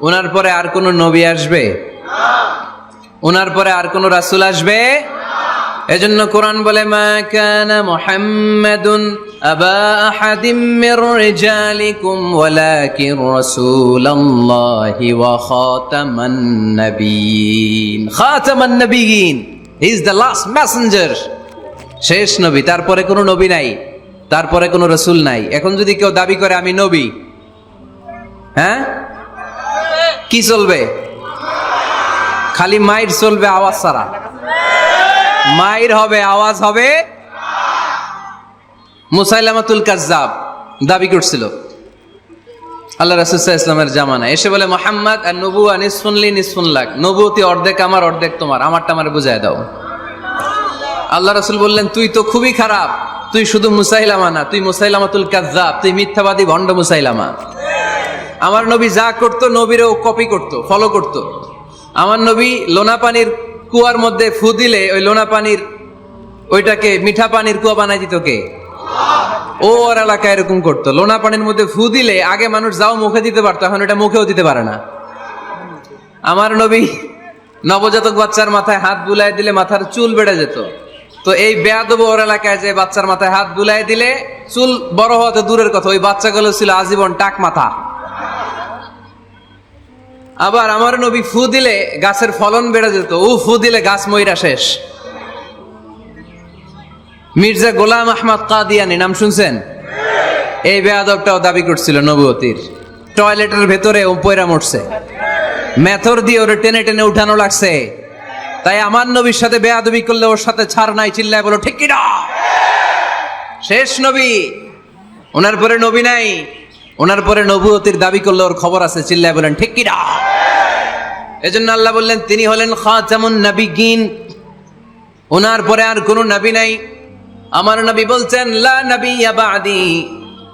ওনার পরে আর কোনো নবী আসবে? ওনার পরে আর কোনো রাসূল আসবে? এজন্য কোরআন বলে, মা কানা মুহাম্মাদুন আবা আহাদিম মির রিজালিকুম ওয়ালাকিন রাসূলুল্লাহি ওয়া খাতামান নাবিয়িন। খাতামান নাবিয়িন he is the last messenger শেষ নবী, তারপরে কোনো নবী নাই, তারপরে কোনো রসুল নাই। এখন যদি কেউ দাবি করে, আমি নবী হ্যাঁ? কি চলবে? খালি মায়ের চলবে আওয়াজ ছাড়া। মাইর হবে, আওয়াজ হবে মুসাইলামাতুল কাজ্জাব। দাবি করছিল। আল্লাহ রাসুল্লাহ ইসলামের জামানা এসে বলে, মোহাম্মদ, আর নবু নিসফুনলি নিসফুন লাখ নবুতি অর্ধেক আমার, অর্ধেক তোমার। আমারটা আমার বুঝায় দাও। আল্লাহ রাসুল বললেন, তুই তো খুবই খারাপ। তুই শুধু মুসাইলামা না, তুই মুসাইলামাতুল কাজ্জাব, তুই মিথ্যাবাদী, ভণ্ড মুসাইলামা। আমার নবী যা করতো, নবীরও কপি করত ফলো করত। আমার নবী লোনা পানির কুয়ার মধ্যে ফু দিলে ওই লোনা পানির, ওইটাকে মিঠা পানির কুয়া বানাই দিত কে? ও ওর এলাকায় এরকম করতো। লোনা পানির মধ্যে ফু দিলে আগে মানুষ যাও মুখে দিতে পারতো, এখন এটা মুখেও দিতে পারে না। আমার নবী নবজাতক বাচ্চার মাথায় হাত বুলাই দিলে মাথার চুল বেড়ে যেত। তো এই বেয়াদব ওর এলাকায় যে বাচ্চার মাথায় হাত বুলাই দিলে চুল বড় হওয়াতে দূরের কথা, ওই বাচ্চাগুলো ছিল আজীবন টাক মাথা। আবার আমার নবী ফু দিলে গাছের ফলন বেড়ে যেত। ও ফু দিলে গাছ ময়রা শেষ। মির্জা গোলাম আহমদ কাদিয়ানি, নাম শুনছেন? এই বেয়াদবটাও দাবি করছিল নবুয়তির। টয়লেটের ভেতরে ও পয়রা মরছে। মেথর দিয়ে ওরে টেনে টেনে উঠানো লাগছে। তাই আমার নবীর সাথে বেয়াদবি করলে ওর সাথে ছাড় নাই, চিল্লায় বলো, ঠিক কিনা? শেষ নবী। ওনার পরে নবী নাই। ওনার পরে নবুয়তির দাবি করলে ওর খবর আছে, চিল্লায় বলেন, ঠিক কিনা? এজন্য আল্লাহ বললেন, তিনি হলেন খাতামুন নবিগিন। ওনার পরে আর কোনো নবী নাই। আমার নবী বলছেন, লা নবী বাদি,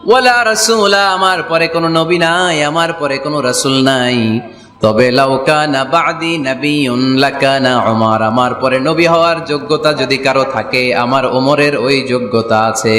ওয়ালা রাসূলা। আমার পরে কোনো নবী নাই, আমার পরে কোনো রাসূল নাই। তবে লাউকানা বাদি নবিয়ুন, লাকানা উমর। আমার পরে নবী হওয়ার যোগ্যতা যদি কারও থাকে, আমার ওমরের ওই যোগ্যতা আছে।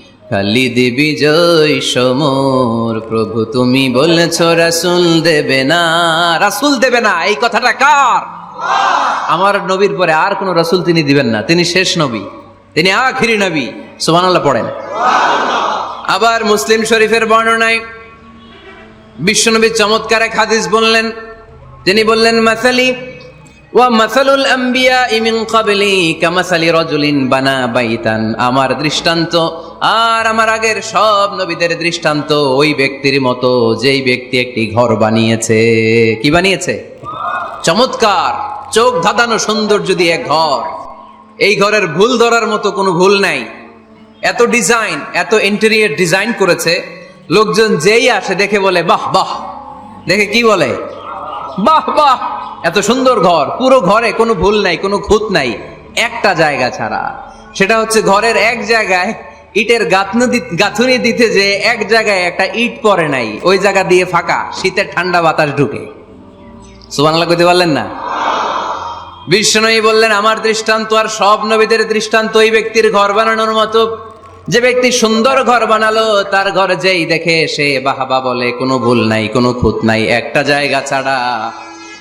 খালিদ বিজয় সমর। প্রভু, তুমি বলেছ রাসুল দেবে না। রাসুল দেবে না, এই কথাটা কার? আমার নবীর পরে আর কোন রাসুল তিনি দিবেন না। তিনি শেষ নবী। তিনি আখিরি নবী। সুবহানাল্লাহ পড়েন। আবার মুসলিম শরীফের বর্ণনায় বিশ্বনবী চমৎকার এক হাদিস বললেন। তিনি বললেন, মাসালি আমার দৃষ্টান্ত আর আমার আগের সব নবীদের দৃষ্টান্ত ওই ব্যক্তির মতো যেই ব্যক্তি একটি ঘর বানিয়েছে। কি বানিয়েছে? চমৎকার, চোখ ধাঁধানো সৌন্দর্য দিয়ে ঘর, এই ঘরের ভুল ধরার মতো কোনো ভুল নাই। এত ডিজাইন, এত ইন্টেরিয়ার ডিজাইন করেছে, লোকজন যেই আসে দেখে বলে, বাহ বাহ। দেখে কি বলে? বাহ বাহ। এত সুন্দর ঘর, পুরো ঘরে কোনো ভুল নাই, কোনো খুঁত নাই, একটা জায়গা ছাড়া। সেটা হচ্ছে ঘরের এক জায়গায় ইটের গাঁথনি দিতে যে এক জায়গায় একটা ইট পরে নাই, ওই জায়গা দিয়ে ফাঁকা, শীতের ঠান্ডা বাতাস ঢুকে। সুবাংলা করতে পারলেন না? বিষ্ণনয়ী বললেন, আমার দৃষ্টান্ত আর সব নবীদের দৃষ্টান্ত ওই ব্যক্তির ঘর বানানোর মতো। যে ব্যক্তি সুন্দর ঘর বানালো, তার ঘর যেই দেখে সে বাহাবা বলে, কোনো ভুল নাই, কোনো খুঁত নাই, একটা জায়গা ছাড়া।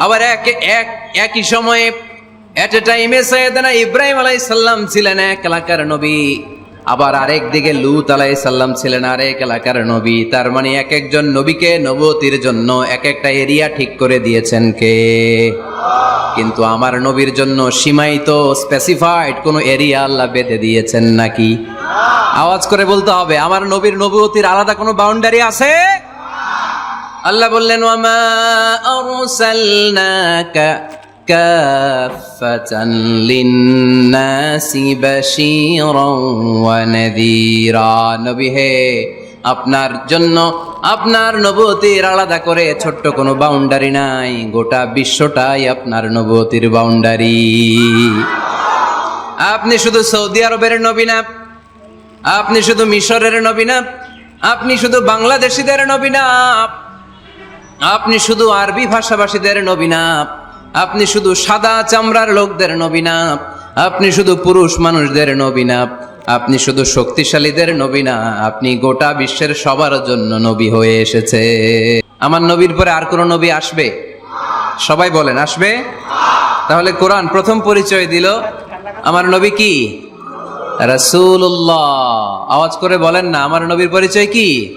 আবার এক এক, একই সময়ে এট এ টাইমে সৈয়দনা ইব্রাহিম আলাইসাল্লাম ছিলেন এক এলাকার নবী। আবার আরেক দিকে লুত আলাই সাল্লাম ছিলেন আরেক এলাকার নবী। তার মানে এক একজন নবীকে নবতির জন্য এক একটা এরিয়া ঠিক করে দিয়েছেন কে? কিন্তু আমার নবীর জন্য সীমায়িত স্পেসিফাইড কোনো এরিয়া আল্লাহ বেঁধে দিয়েছেন নাকি? আওয়াজ করে বলতে হবে, আমার নবীর নবতির আলাদা কোনো বাউন্ডারি আছে? আল্লাহ বললেন আপনার জন্য আপনার নবতির আলাদা করে ছোট্ট কোনো বাউন্ডারি নাই, গোটা বিশ্বটাই আপনার নবতির বাউন্ডারি। আপনি শুধু সৌদি আরবের নবী না, আপনি শুধু মিশরের নবী না, আপনি শুধু বাংলাদেশিদের নবী না আপনি শুধু আরবি ভাষাভাষীদের নবী না, আপনি শুধু সাদা চামড়ার লোকদের নবী না, আপনি শুধু পুরুষ মানুষদের নবী না, আপনি শুধু শক্তিশালীদের নবী না, আপনি গোটা বিশ্বের সবার জন্য নবী হয়ে এসেছে। আমার নবীর পরে আর কোনো নবী আসবে? সবাই বলেন, আসবে? তাহলে কোরআন প্রথম পরিচয় দিল। আমার নবী কি? রাসূলুল্লাহ। আওয়াজ করে বলেন না, আমার নবীর পরিচয় কি?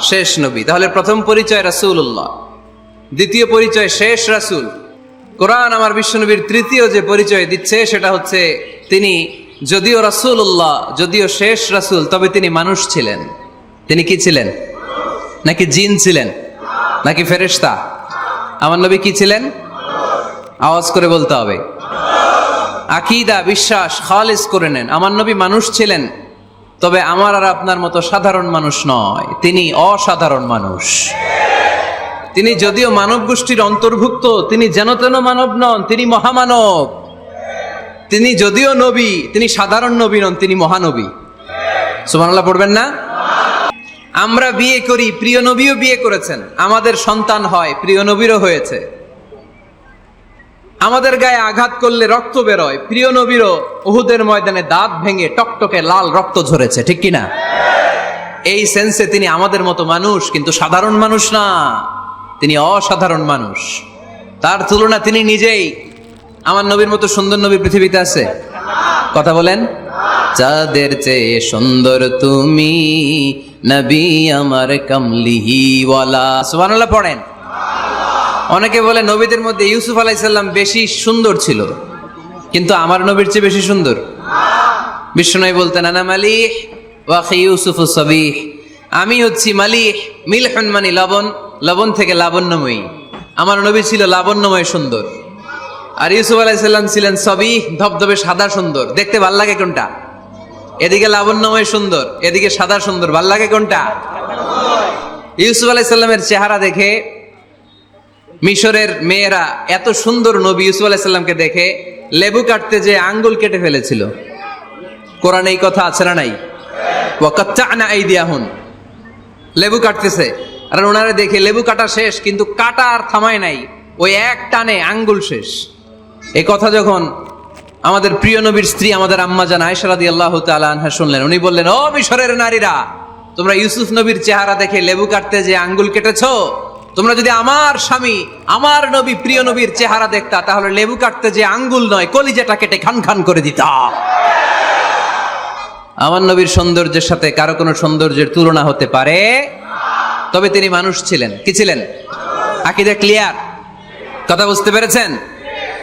শেষ নবী। তাহলে প্রথম পরিচয় রাসূলুল্লাহ। দ্বিতীয় পরিচয় শেষ রাসূল। কোরআন আমার বিশ্বনবীর তৃতীয় যে পরিচয় দিচ্ছে, সেটা হচ্ছে তিনি যদিও রাসূলুল্লাহ, যদিও শেষ রাসূল, তবে তিনি মানুষ ছিলেন। তিনি কি ছিলেন? নাকি জিন ছিলেন? নাকি ফেরেশতা? আমার নবী কি ছিলেন? আওয়াজ করে বলতে হবে। আকিদা, বিশ্বাস, খালিস করে নেন। আমার নবী মানুষ ছিলেন। তবে আমার আর আপনার মতো সাধারণ মানুষ নয়। তিনি অসাধারণ মানুষ। তিনি যদিও মানব গোষ্ঠীর অন্তর্ভুক্ত, তিনি যেন তেন মানব নন, তিনি মহামানব। তিনি যদিও নবী, তিনি সাধারণ নবী নন, তিনি মহানবী। সুমানাল্লাহ পড়বেন না? আমরা বিয়ে করি, প্রিয় নবীও বিয়ে করেছেন। আমাদের সন্তান হয়, প্রিয় নবীরও হয়েছে। আমাদের গায়ে আঘাত করলে রক্ত বেরোয়। প্রিয় নবীরও উহুদের ময়দানে দাঁত ভেঙে টকটকে লাল রক্ত ঝরেছে, ঠিক কিনা? এই সেন্সে তিনি আমাদের মতো মানুষ, কিন্তু সাধারণ মানুষ না। তিনি অসাধারণ মানুষ। তার তুলনা তিনি নিজেই। আমার নবীর মতো সুন্দর নবী পৃথিবীতে আছে? কথা বলেন। চাঁদের চেয়ে সুন্দর তুমি, নবী আমার কামলিহি ওয়ালা সুবহানাল্লাহ পড়েন। অনেকে বলে নবীদের মধ্যে ইউসুফ আলাইসাল্লাম বেশি সুন্দর ছিল, কিন্তু আমার নবীর চেয়ে বেশি সুন্দর। বিষ্ণনয় বলতেন, আনা মালিহ ওয়াখি ইউসুফ সবিহ। আমি হচ্ছি মালিহ, মিলহন মানি লবণ লবণ থেকে লাবণ্যময়ী। আমার নবী ছিল লাবণ্যময় সুন্দর। আর ইউসুফ আলাইসাল্লাম ছিলেন সবিহ, ধবধবে সাদা সুন্দর। দেখতে ভালো লাগে কোনটা? এদিকে লাবণ্যময় সুন্দর, এদিকে সাদা সুন্দর। ভালো লাগে কোনটা? ইউসুফ আলাইসাল্লামের চেহারা দেখে মিশরের মেয়েরা এত সুন্দর নবী ইউসুফ আলাইসাল্লামকে দেখে লেবু কাটতে যে আঙ্গুল কেটে ফেলেছিল। কোরআন এই কথা আছে না নাই? ওয়াকাত্তানা আইদিয়াহুন। লেবু কাটতেছে। আর ওনারা দেখে লেবু কাটা শেষ, কিন্তু কাটা আর থামায় নাই। ওই এক টানে আঙ্গুল শেষ। এই কথা যখন আমাদের প্রিয় নবীর স্ত্রী, আমাদের আম্মা জান আয়সারাদি আল্লাহ আনহা শুনলেন, উনি বললেন, ও মিশরের নারীরা, তোমরা ইউসুফ নবীর চেহারা দেখে লেবু কাটতে যে আঙ্গুল কেটেছো তোমরা যদি আমার স্বামী, আমার নবী, প্রিয় নবীর চেহারা দেখতা, তাহলে লেবু কাটতে যে আঙ্গুল নয়, কলিজাটা কেটে খান খান করে দিতা। আমার নবীর সৌন্দর্যের সাথে কারও কোনো সৌন্দর্যের তুলনা হতে পারে? তবে তিনি মানুষ ছিলেন। কি ছিলেন? আকিদা ক্লিয়ার কথা বুঝতে পেরেছেন?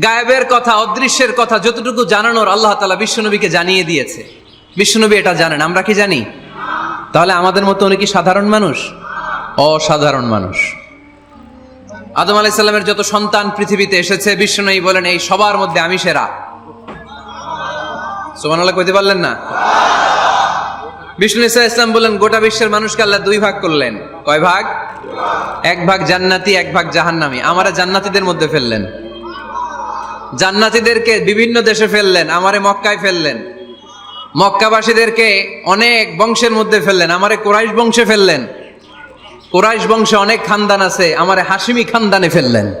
গায়েবের কথা, অদৃশ্যের কথা যতটুকু জানানোর আল্লাহ তালা বিশ্বনবীকে জানিয়ে দিয়েছে। বিশ্বনবী এটা জানেন, আমরা কি জানি? তাহলে আমাদের মতো উনি কি সাধারণ মানুষ? অসাধারণ মানুষ। আদম আলাইসাল্লামের যত সন্তান পৃথিবীতে এসেছে, বিশ্বনবী বলেন, এই সবার মধ্যে আমি সেরা। সোমান আল্লাহ কইতে পারলেন না? বিষ্ণু ইসা ইসলাম বললেন, গোটা বিশ্বের মানুষকে আল্লাহ দুই ভাগ করলেন। কয় ভাগ? এক ভাগ জান্নাতি, এক ভাগ জাহান্নামি। আমারা জান্নাতীদের মধ্যে ফেললেন। জান্নাতীদেরকে বিভিন্ন দেশে ফেললেন, আমারে মক্কায় ফেললেন। মক্কাবাসীদেরকে অনেক বংশের মধ্যে ফেললেন, আমারে কোরাইশ বংশে ফেললেন। কোরাইশ বংশে অনেক খানদান আছে, আমারে হাসিমি খানদানে ফেললেন।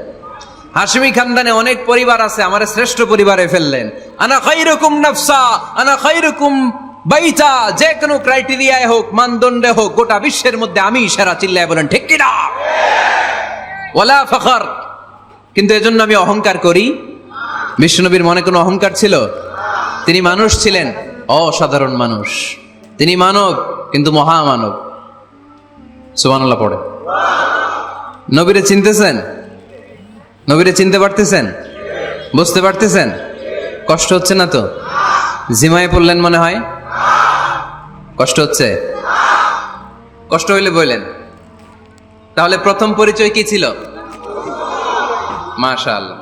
হাসিমি খানদানে অনেক পরিবার আছে, আমারে শ্রেষ্ঠ পরিবারে ফেললেন। আনা খাইরকুম নফসা, আনা খাইরকুম বাইতা, যে কোনো ক্রাইটেরিয়ায় হোক, মানদণ্ডে হোক, গোটা বিশ্বের মধ্যে আমি সেরা চিল্লায় বলেন, ঠিক কিনা? ওয়ালা ফখর। কিন্তু এজন্য আমি অহংকার করি। বিষ্ণুনবীর মনে কোনো অহংকার ছিল? তিনি মানুষ ছিলেন, অসাধারণ মানুষ। তিনি মানব, কিন্তু মহামানব। সুবহানাল্লাহ পড়ে। নবীরে চিনতেছেন? নবীরে চিনতে পারতেছেন? বুঝতে পারতেছেন? কষ্ট হচ্ছে না তো? জিমায় পড়লেন মনে হয়? কষ্ট হচ্ছে? কষ্ট হইলে বললেন, তাহলে প্রথম পরিচয় কি ছিল? মাশাআল্লাহ।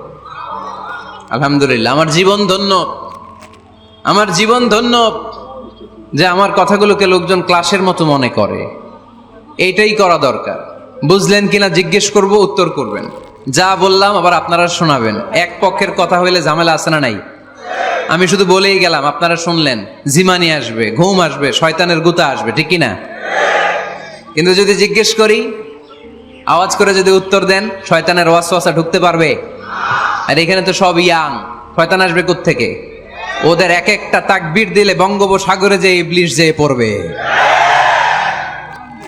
আলহামদুলিল্লাহ, আমার জীবন ধন্য। আমার জীবন ধন্য যে আমার কথাগুলোকে লোকজন ক্লাসের মতো মনে করে। এইটাই করা দরকার। বুঝলেন কিনা, জিজ্ঞেস করব, উত্তর করবেন। যা বললাম আবার আপনারা শোনাবেন। এক পক্ষের কথা হইলে ঝামেলা আছে না নাই? আমি শুধু বলেই গেলাম, আপনারা শুনলেন, জিমানি আসবে, ঘুম আসবে, শয়তানের গুতা আসবে, ঠিক না কিন্তু যদি জিজ্ঞেস করি, আওয়াজ করে যদি উত্তর দেন, শয়তানের ওয়াসওয়াসা ঢুকতে পারবে? আর এখানে তো সব ইয়াং। শয়তান আসবে থেকে ওদের এক একটা তাকবীর দিলে বঙ্গোপসাগরে যে ইবলিশ যেয়ে পড়বে।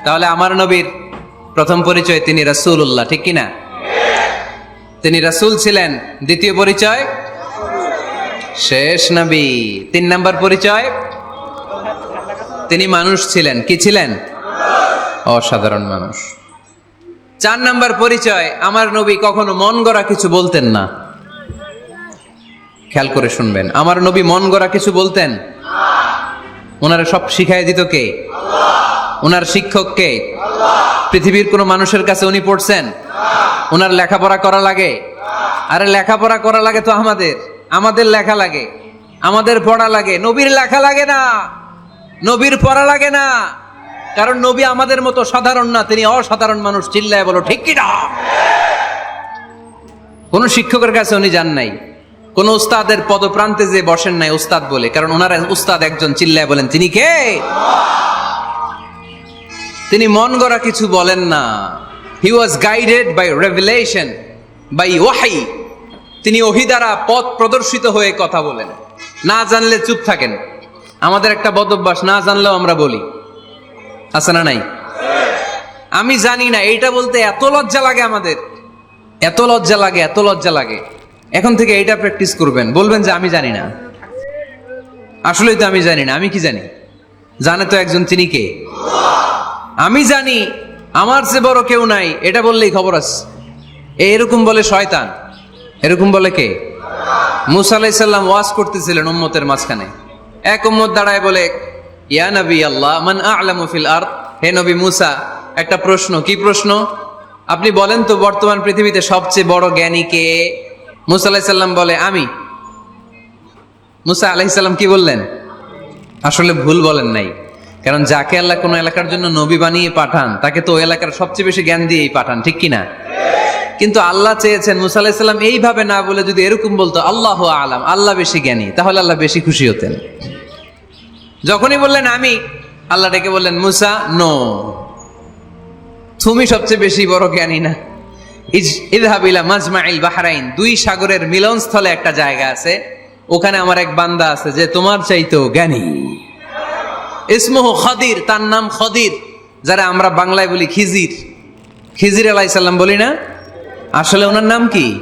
তাহলে আমার নবীর প্রথম পরিচয় তিনি রাসূলুল্লাহ, ঠিক কিনা? তিনি রাসূল ছিলেন। দ্বিতীয় পরিচয়? শেষ নবী। তিন নাম্বার পরিচয়? তিনি মানুষ ছিলেন। কি ছিলেন? অসাধারণ মানুষ। চার নাম্বার পরিচয়, আমার নবী কখনো মন গড়া কিছু বলতেন না। খেয়াল করে শুনবেন। আমার নবী মন গড়া কিছু বলতেন? ওনারা সব শিখাই দিত কে? ওনার শিক্ষক কে? পৃথিবীর কোনো মানুষের কাছে উনি পড়ছেন? ওনার লেখাপড়া করা লাগে? আরে লেখাপড়া করা লাগে তো আমাদের। আমাদের লেখা লাগে। আমাদের পড়া লাগে। নবীর লেখা লাগে না। নবীর পড়া লাগে না। কারণ নবী আমাদের মতো সাধারণ না, তিনি অসাধারণ মানুষ। চিল্লায় বলো, ঠিক কিনা কোন শিক্ষকের কাছে উনি যান নাই। কোন উস্তাদের পদপ্রান্তে যে বসেন নাই উস্তাদ বলে, কারণ ওনার উস্তাদ একজন চিল্লায় বলেন, তিনি কে? তিনি মন গড়া কিছু বলেন না। He was guided by revelation by ওয়াহাই তিনি ওহি দ্বারা পথ প্রদর্শিত হয়ে কথা বলেন। না জানলে চুপ থাকেন। আমাদের একটা বদভ্যাস না জানলেও আমরা বলি। আছে না নাই? আমি জানি না, এইটা বলতে এত লজ্জা লাগে আমাদের। এত লজ্জা লাগে, এত লজ্জা লাগে। এখন থেকে এইটা প্র্যাকটিস করবেন। বলবেন যে আমি জানি না। আসলেই তো আমি জানি না। আমি কি জানি? জানে তো একজন তিনি কে? আমি জানি, আমার যে বড় কেউ নাই। এটা বললেই খবর আছে। এরকম বলে শয়তান। এরকম বলে কে? মুসা আলাইসাল্লাম ওয়াজ করতেছিলেন উম্মতের মাঝখানে। এক উম্মত দাঁড়ায় বলে, ইয়া নবী আল্লাহ, মান আ'লামু ফিল আরদ? হে নবী মুসা, একটা প্রশ্ন। কি প্রশ্ন? আপনি বলেন তো বর্তমান পৃথিবীতে সবচেয়ে বড় জ্ঞানী কে? মুসা আলাইহিস সাল্লাম বলে, আমি। মুসা আলাইসাল্লাম কি বললেন? আসলে ভুল বলেন নাই। কারণ যাকে আল্লাহ কোনো এলাকার জন্য নবী বানিয়ে পাঠান, তাকে তো এলাকার সবচেয়ে বেশি জ্ঞান দিয়েই পাঠান, ঠিক কিনা? কিন্তু আল্লাহ চেয়েছেন, মুসা আলাইসাল্লাম এইভাবে না বলে যদি এরকম বলতো, আল্লাহ আলাম, আল্লাহ বেশি জ্ঞানী, তাহলে আল্লাহ বেশি খুশি হতেন। যখনই বললেন, আমি, আল্লাহ ডেকে বললেন, মুসা নো তুমি সবচেয়ে বেশি বড় জ্ঞানী না। ইজ- ইযহাব ইলা মাজমাইল বাহরাইন, দুই সাগরের মিলনস্থলে একটা জায়গা আছে, ওখানে আমার এক বান্দা আছে যে তোমার চাইতেও জ্ঞানী। ইসমহ খদির, তার নাম খদির, যারা আমরা বাংলায় বলি খিজির। খিজির আলাইসাল্লাম বলি না? আসলে ওনার নাম কি?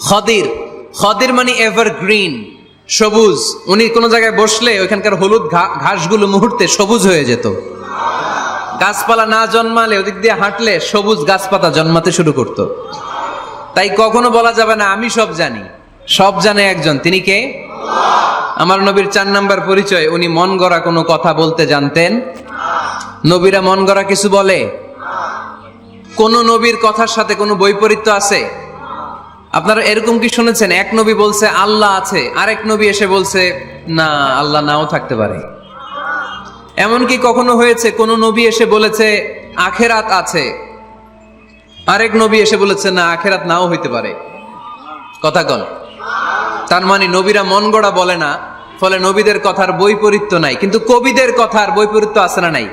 খদির। খদির মানে এভার গ্রিন সবুজ। উনি কোনো জায়গায় বসলে ওইখানকার হলুদ ঘাসগুলো মুহূর্তে সবুজ হয়ে যেত। গাছপালা না জন্মালে, ওদিক দিয়ে হাঁটলে সবুজ গাছপাতা জন্মাতে শুরু করত। তাই কখনো বলা যাবে না, আমি সব জানি। সব জানে একজন, তিনি কে? আমার নবীর চার নাম্বার পরিচয়, উনি মন গড়া কোনো কথা বলতে জানতেন। নবীরা মন গড়া কিছু বলে? কোন নবীর কথার সাথে কোনো বৈপরীত্য আছে? আপনারা এরকম কি শুনেছেন? এক নবী বলছে, আল্লাহ আছে, আরেক নবী এসে বলছে, না, আল্লাহ নাও থাকতে পারে। এমনকি কখনো হয়েছে কোন নবী এসে বলেছে আখেরাত আছে আরেক নবী এসে বলেছে না আখেরাত নাও হইতে পারে কথা কন তার মানে নবীরা মন গড়া বলে না ফলে নবীদের কথার বৈপরীত্য নাই কিন্তু কবিদের কথার বৈপরীত্য আছে না নাই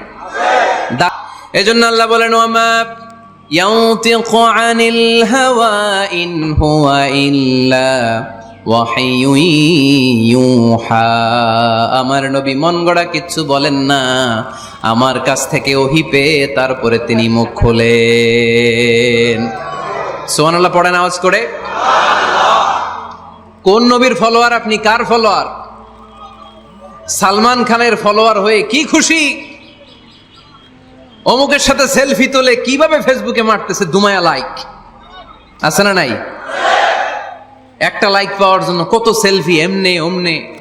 দা- এজন্য আল্লাহ বলেন ওয়ামা ينطق عن الهوى إن هو إلا وحي يوحى আমার নবী মন গড়া কিচ্ছু বলেন না। আমার কাছ থেকে ওহি পেয়ে তারপরে তিনি মুখ খোলেন। সোহানাল্লাহ পড়েন আওয়াজ করে। কোন নবীর ফলোয়ার, আপনি কার ফলোয়ার? সালমান খানের ফলোয়ার হয়ে কি খুশি? অমুকের সাথে সেলফি তোলে কীভাবে ফেসবুকে মারতেছে দুমায়া লাইক? আছে না নাই? একটা লাইক পাওয়ার জন্য কত সেলফি এমনে, অমনে।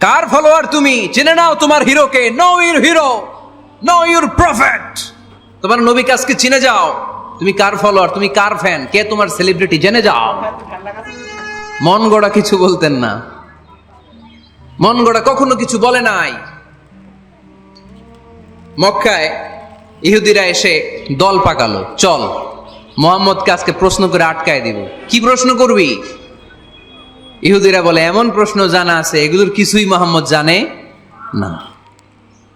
কার ফলোয়ার তুমি? জেনে নাও তোমার হিরোকে know your hero know your prophet তোমার নবী কাজকে চিনে যাও। তুমি কার ফলোয়ার তুমি কার ফ্যান কে তোমার সেলিব্রিটি জেনে যাও। মন গড়া কিছু বলতেন না। মন গড়া কখনো কিছু বলে নাই। মক্কায় ইহুদিরা এসে দল পাকালো। চল। মোহাম্মদকে আজকে প্রশ্ন করে আটকায় দিব। কি প্রশ্ন করবি? ইহুদিরা বলে, এমন প্রশ্ন জানা আছে, এগুলোর কিছুই মোহাম্মদ জানে না।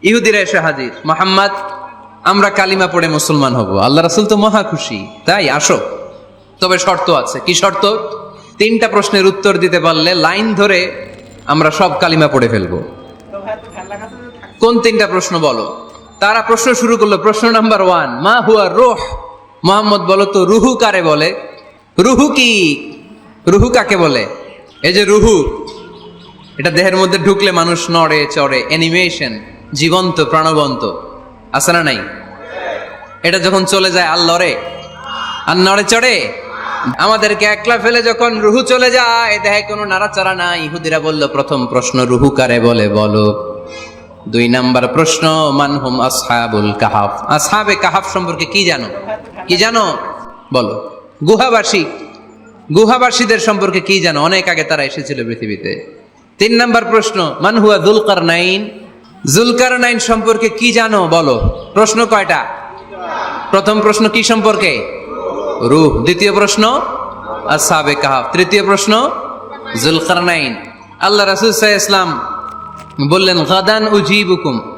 ইহুদিরা এসে হাজির, মোহাম্মদ, আমরা কালিমা পড়ে মুসলমান হব, আল্লাহ রাসুল তো মহা খুশি, তাই আসো। তবে শর্ত আছে, কি শর্ত? তিনটা প্রশ্নের উত্তর দিতে পারলে লাইন ধরে আমরা সব কালিমা পড়ে ফেলব। কোন তিনটা প্রশ্ন বলো? তারা প্রশ্ন শুরু করল, প্রশ্ন নাম্বার ওয়ান, মা হুয়া রোহ? মোহাম্মদ বলো তো, রুহু কারে বলে? রুহু কি? রুহু কাকে বলে? এই যে রুহু, এটা দেহের মধ্যে ঢুকলে মানুষ নড়ে, চড়ে অ্যানিমেশন জীবন্ত, প্রাণবন্ত। আছে না নাই? এটা যখন চলে যায় আর লড়ে আর নড়ে, চড়ে? আমাদেরকে একলা ফেলে যখন রুহু চলে যায়, দেহে কোনো নাড়াচাড়া নাই। ইহুদিরা বলল, প্রথম প্রশ্ন, রুহু কারে বলে? বলো। দুই নাম্বার প্রশ্ন মানহুম আসহাবুল কাহাফ? আসহাবে কাহাফ সম্পর্কে কি জানো? কি জানো? বলো। গুহাবাসী। গুহাবাসীদের সম্পর্কে কি জানো? অনেক আগে তারা এসেছিল পৃথিবীতে। তিন নম্বর প্রশ্ন মানহুয়া জুলকার নাইন জুলকার নাইন সম্পর্কে কি জানো? বলো। প্রশ্ন কয়টা? প্রথম প্রশ্ন কি সম্পর্কে? রুহ। দ্বিতীয় প্রশ্ন আসহাবে কাহাফ। তৃতীয় প্রশ্ন জুলকার নাইন আল্লাহ রাসুল ইসলাম বললেন, গাদান উজিবুকুম।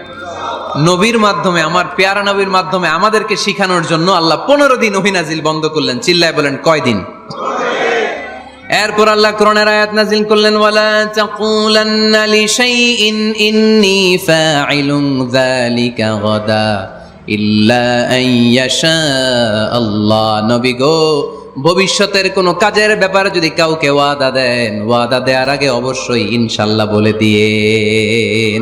নবীর মাধ্যমে, আমার পেয়ারা নবীর মাধ্যমে আমাদেরকে শিখানোর জন্য আল্লাহ পনেরো দিন অহিনাজিল বন্ধ করলেন। চিল্লায় বলেন কয়দিন এরপর আল্লাহ কোরআনের আয়াত নাজিল করলেন, ওয়ালা তাকুলান্না লিশাইইন ইন্নী ফাইলুন যালিকা গাদা ইল্লা আন ইয়াশা আল্লাহ। নবী গো, ভবিষ্যতের কোনো কাজের ব্যাপারে যদি কাউকে ওয়াদা দেন, ওয়াদা দেওয়ার আগে অবশ্যই ইনশাল্লাহ বলে দিয়েন।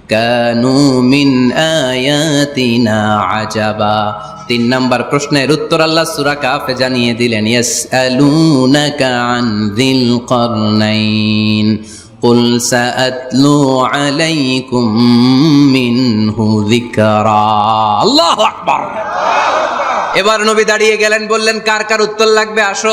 কানু মিন আয়াতিনা আজাবা তিন নাম্বার প্রশ্নের উত্তর আল্লাহ সূরা কাফে জানিয়ে দিলেন ইয়াসআলুনাকা আন যিল করনাইন قل سأتلو عليكم منه ذكرا الله أكبر এবার নবী দাঁড়িয়ে গেলেন বললেন কার কার উত্তর লাগবে আসো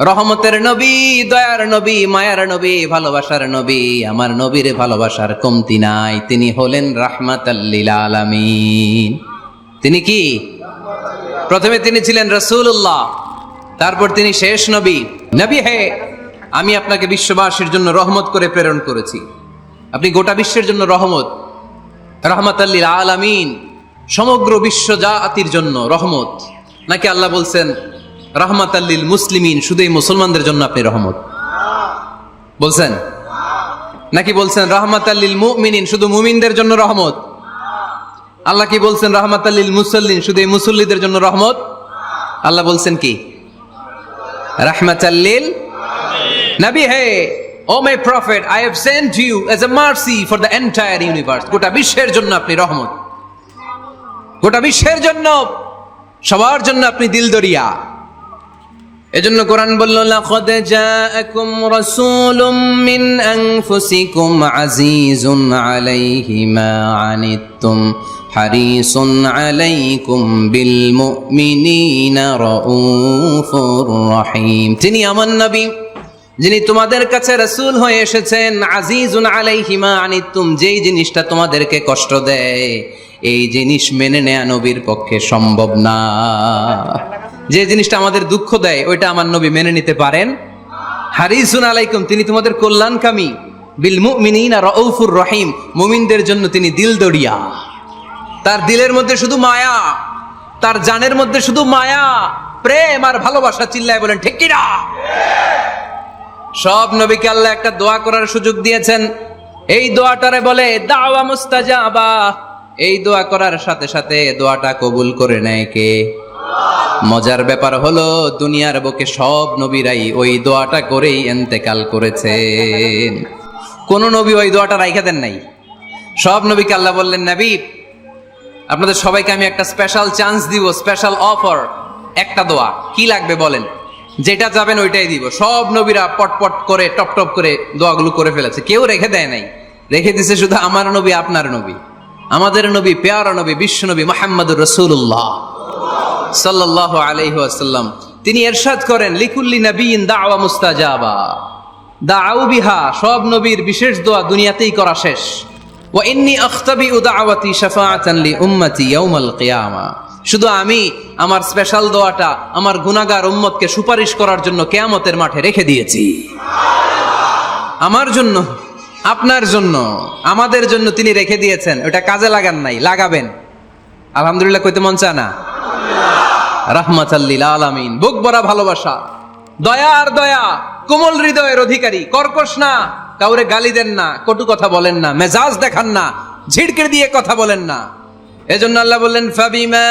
রহমতের নবী, দয়ার নবী, মায়ার নবী, ভালোবাসার নবী, আমার নবীর ভালোবাসার কমতি নাই। তিনি হলেন রাহমাতাল্লিল আলামিন। তিনি কি? প্রথমে তিনি ছিলেন রসুল্লাহ তারপর তিনি শেষ নবী। নবী হে, আমি আপনাকে বিশ্ববাসীর জন্য রহমত করে প্রেরণ করেছি। আপনি গোটা বিশ্বের জন্য রহমত। রহমতাল্লিল আলামিন, সমগ্র বিশ্ব জাতির জন্য রহমত। নাকি আল্লাহ বলছেন রহমত আল্লিল মুসলিমিন, শুধু এই মুসলমানদের জন্য আপনি রহমত। বলছেন? নাকি বলছেন রহমত আল্লিল মুমিনিন, শুধু মুমিনদের জন্য রহমত? আল্লাহ কি বলছেন রহমত আল্লিল মুসল্লিন, শুধু এই মুসল্লিদের জন্য রহমত? আল্লাহ বলছেন কি? রহমত আল্লিল নবী, হে, O my prophet, I have sent you as a mercy for the entire universe. গোটা বিশ্বের জন্য আপনি রহমত। গোটা বিশ্বের জন্য, সবার জন্য আপনি দিলদরিয়া। এজন্য কোরআন বলল মিন আনফুসিকুম আজিজুন আলাইহি মা আনিত্তুম হারিসুন আলাইকুম বিল তিনি আমার নবী, যিনি তোমাদের কাছে রাসূল হয়ে এসেছেন আজিজুন আলাইহি মা আনিত্তুম, যেই জিনিসটা তোমাদেরকে কষ্ট দেয়, এই জিনিস মেনে নেয়া নবীর পক্ষে সম্ভব না। যে জিনিসটা আমাদের দুঃখ দেয়, ওইটা আমার নবী মেনে নিতে পারেন। হারিসুন আলাইকুম, তিনি তোমাদের কল্যাণকামী। বিল মুমিনিনা রাউফুর রহিম, মুমিনদের জন্য তিনি দিল দড়িয়া। তার দিলের মধ্যে শুধু মায়া, তার জানের মধ্যে শুধু মায়া, প্রেম আর ভালোবাসা চিল্লায় বলেন, ঠিক কিনা? সব নবীকে আল্লাহ একটা দোয়া করার সুযোগ দিয়েছেন। এই দোয়াটারে বলে, দাওয়া মুস্তাজাবা। এই দোয়া করার সাথে সাথে দোয়াটা কবুল করে নেয় কে? মজার ব্যাপার হলো, দুনিয়ার বুকে সব নবীরাই ওই দোয়াটা করেই এন্তেকাল করেছেন। কোন নবী ওই দোয়াটা রাইখা দেন নাই। সব নবীকে আল্লাহ বললেন, নবী, আপনাদের সবাইকে আমি একটা স্পেশাল চান্স দিব স্পেশাল অফার একটা দোয়া। কি লাগবে বলেন? যেটা যাবেন ওইটাই দিব। সব নবীরা পটপট করে, টপ টপ করে দোয়াগুলো করে ফেলেছে। কেউ রেখে দেয় নাই। রেখে দিছে শুধু আমার নবী, আপনার নবী। আমাদের নবী, পেয়ারা নবী, বিশ্ব নবী মোহাম্মদুর রসুল্লাহ সাল্লাহ আলাইহাল্লাম তিনি এরশাদ করেন, লিকুল্লি নবীন দাওয়া মুস্তাজাবা। দাউ বিহা, সব নবীর বিশেষ দোয়া দুনিয়াতেই করা শেষ। ওয়া ইন্নি আখতাবি উদাওয়াতি শাফাআতান উম্মতি ইয়াউমাল কিয়ামা। শুধু আমি, আমার স্পেশাল দোয়াটা আমার গুনাহগার উম্মতকে সুপারিশ করার জন্য কিয়ামতের মাঠে রেখে দিয়েছি। আমার জন্য, আপনার জন্য, আমাদের জন্য তিনি রেখে দিয়েছেন। ওটা কাজে লাগান নাই, লাগাবেন। আলহামদুলিল্লাহ কইতে মন চায় না? রাহমাচাল্লিল আলামিন। বুক ভরা ভালোবাসা। দয়া আর দয়া, কোমল হৃদয়ের অধিকারী, কর্কশ না, কাউরে গালি দেন না, কটু কথা বলেন না, মেজাজ দেখান না ঝিড়কে দিয়ে কথা বলেন না। এজন্য আল্লাহ বললেন, ফাবিমা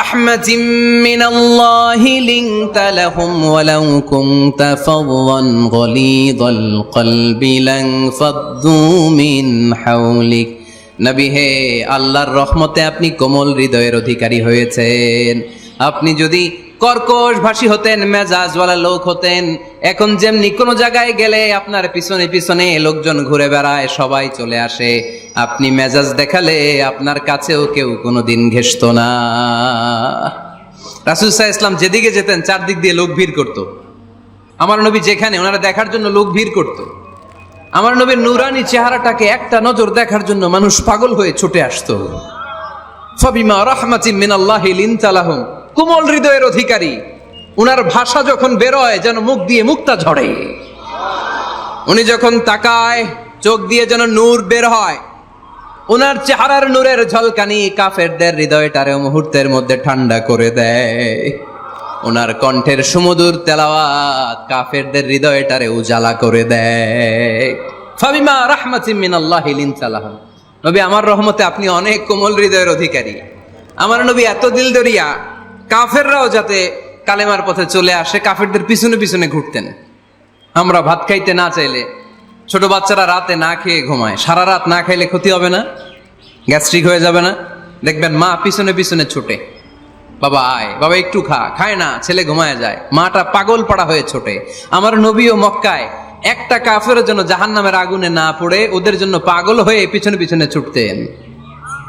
রাহমাতিম মিনাল্লাহি লিনতা লাহুম ওয়ালাউ কুনতা ফাওয়ান গলিদাল কলবি লান ফাদ্দু মিন হাওলিকা নবী হে আল্লাহর রহমতে আপনি কোমল হৃদয়ের অধিকারী হয়েছেন। আপনি যদি কর্কশ ভাষী হতেন, মেজাজওয়ালা লোক হতেন, এখন যেমনি কোনো জায়গায় গেলে আপনার পিছনে পিছনে লোকজন ঘুরে বেড়ায়, সবাই চলে আসে। আপনি মেজাজ দেখালে আপনার কাছেও কেউ কোনো দিন ঘেসত না। রাসুল সাহা ইসলাম যেদিকে যেতেন, চারদিক দিয়ে লোক ভিড় করতো। আমার নবী যেখানে, ওনারা দেখার জন্য লোক ভিড় করত। আমার নবীর নুরানি চেহারাটাকে একটা নজর দেখার জন্য মানুষ পাগল হয়ে ছুটে আসতো। ফবিমা রহমাতিম মিনাল্লাহি লিনতালাহুম, কোমল হৃদয়ের অধিকারী। উনার ভাষা যখন বেরোয়, যেন মুখ দিয়ে মুক্তা ঝরে। উনি যখন তাকায়, চোখ দিয়ে যেন নূর বের হয়। ওনার চেহারার নূরের ঝলকানি কাফেরদের হৃদয়টারে মুহূর্তের মধ্যে ঠান্ডা করে দেয়। ওনার কণ্ঠের সুমধুর তেলাওয়াত কাফেরদের হৃদয়টারে উজালা করে দেয়। ফাবিমা রাহমাতিম মিনাল্লাহি লিনতালাহুম নবী, আমার রহমতে আপনি অনেক কোমল হৃদয়ের অধিকারী। আমার নবী এত দিল দরিয়া, কাফেররাও যাতে কালেমার পথে চলে আসে, কাফেরদের পিছনে পিছনে ঘুরতেন। আমরা ভাত খাইতে না চাইলে, ছোট বাচ্চারা রাতে না খেয়ে ঘুমায়। সারা রাত না খাইলে ক্ষতি হবে না, গ্যাস্ট্রিক হয়ে যাবে না। দেখবেন মা পিছনে পিছনে ছুটে। বাবা আয়, বাবা একটু খা, খায় না, ছেলে ঘুমায় যায়। মাটা পাগল পাড়া হয়ে ছোটে। আমার নবীও মক্কায়। একটা কাফের জন্য জাহান নামের আগুনে না পড়ে ওদের জন্য পাগল হয়ে পিছনে পিছনে ছুটতেন।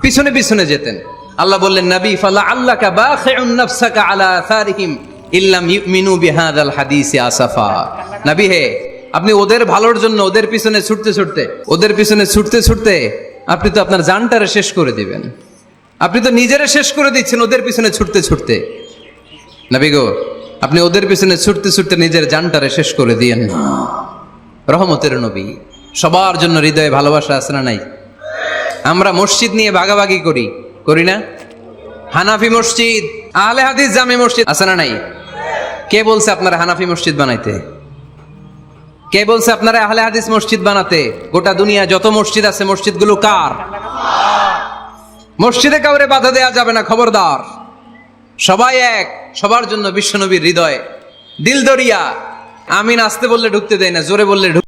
পিছনে পিছনে যেতেন। আল্লাহ বললেন, নবী, ফালা আল্লাহ কা বা নাফসাকা আলা আসারিহিম ইল্লাম ইউমিনু বিহাদাল হাদিসি আসাফা। নবী হে, আপনি ওদের ভালোর জন্য ওদের পিছনে ছুটতে ছুটতে, ওদের পিছনে ছুটতে ছুটতে আপনি তো আপনার জানটারে শেষ করে দিবেন। আপনি তো নিজেরা শেষ করে দিচ্ছেন ওদের পিছনে ছুটতে ছুটতে। নবী গো, আপনি ওদের পিছনে ছুটতে ছুটতে নিজের জানটারে শেষ করে দিয়েন না। রহমতের নবী, সবার জন্য হৃদয়ে ভালোবাসা আছে না নাই? আমরা মসজিদ নিয়ে ভাগাভাগি করি করি না? হানাফি মসজিদ, আহলে হাদিস জামে মসজিদ আছে না নাই? কে বলছে আপনারা হানাফি মসজিদ বানাইতে? কে বলছে আপনারা আহলে হাদিস মসজিদ বানাতে? গোটা দুনিয়া যত মসজিদ আছে, মসজিদগুলো কার? মসজিদে কাউরে বাধা দেয়া যাবে না, খবরদার। সবাই এক, সবার জন্য বিশ্বনবীর হৃদয়। দিল দরিয়া আমিন আসতে বললে ঢুকতে দেয় না, জোরে বললে